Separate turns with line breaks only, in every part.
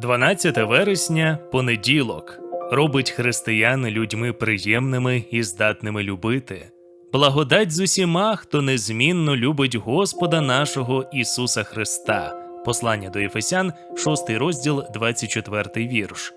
12 вересня понеділок робить християн людьми приємними і здатними любити. Благодать з усіма, хто незмінно любить Господа нашого Ісуса Христа. Послання до Ефесян, 6 розділ, 24 вірш.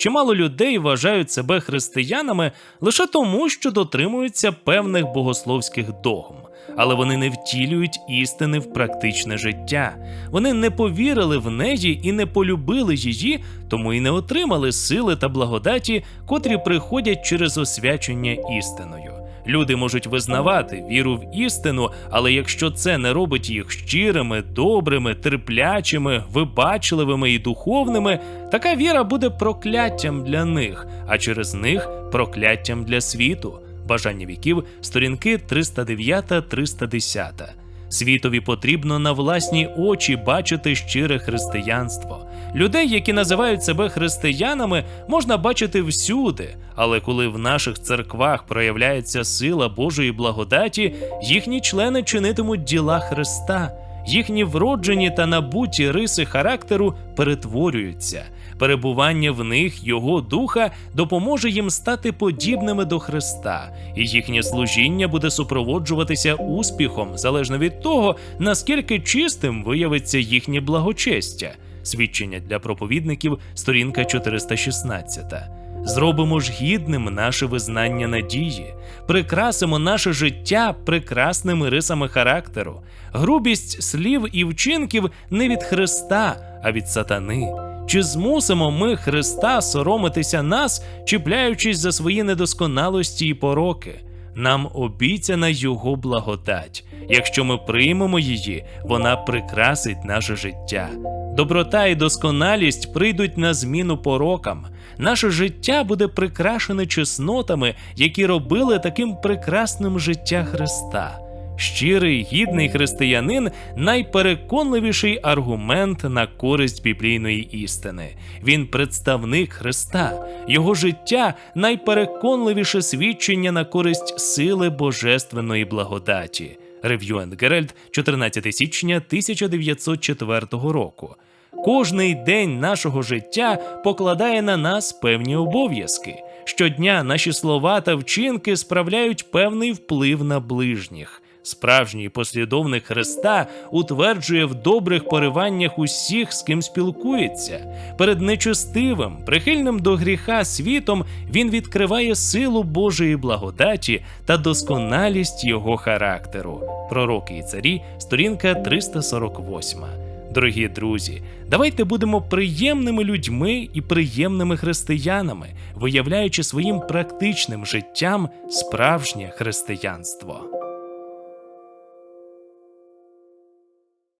Чимало людей вважають себе християнами лише тому, що дотримуються певних богословських догм, але вони не втілюють істини в практичне життя. Вони не повірили в неї і не полюбили її, тому і не отримали сили та благодаті, котрі приходять через освячення істиною. Люди можуть визнавати віру в істину, але якщо це не робить їх щирими, добрими, терплячими, вибачливими і духовними, така віра буде прокляттям для них, а через них прокляттям для світу. Бажання віків, сторінки 309-310. Світові потрібно на власні очі бачити щире християнство. Людей, які називають себе християнами, можна бачити всюди, але коли в наших церквах проявляється сила Божої благодаті, їхні члени чинитимуть діла Христа. Їхні вроджені та набуті риси характеру перетворюються. Перебування в них Його духа допоможе їм стати подібними до Христа, і їхнє служіння буде супроводжуватися успіхом залежно від того, наскільки чистим виявиться їхнє благочестя. Свідчення для проповідників, сторінка 416. Зробимо ж гідним наше визнання надії, прикрасимо наше життя прекрасними рисами характеру. Грубість слів і вчинків не від Христа, а від сатани. Чи змусимо ми Христа соромитися нас, чіпляючись за свої недосконалості і пороки? Нам обіцяна Його благодать. Якщо ми приймемо її, вона прикрасить наше життя. Доброта і досконалість прийдуть на зміну порокам. Наше життя буде прикрашене чеснотами, які робили таким прекрасним життя Христа. Щирий, гідний християнин найпереконливіший аргумент на користь біблійної істини. Він представник Христа. Його життя найпереконливіше свідчення на користь сили божественної благодаті. Рев'ю енд Геральд, 14 січня 1904 року. Кожний день нашого життя покладає на нас певні обов'язки. Щодня наші слова та вчинки справляють певний вплив на ближніх. Справжній послідовник Христа утверджує в добрих пориваннях усіх, з ким спілкується. Перед нечестивим, прихильним до гріха світом він відкриває силу Божої благодаті та досконалість його характеру. Пророки і царі, сторінка 348. Дорогі друзі, давайте будемо приємними людьми і приємними християнами, виявляючи своїм практичним життям справжнє християнство.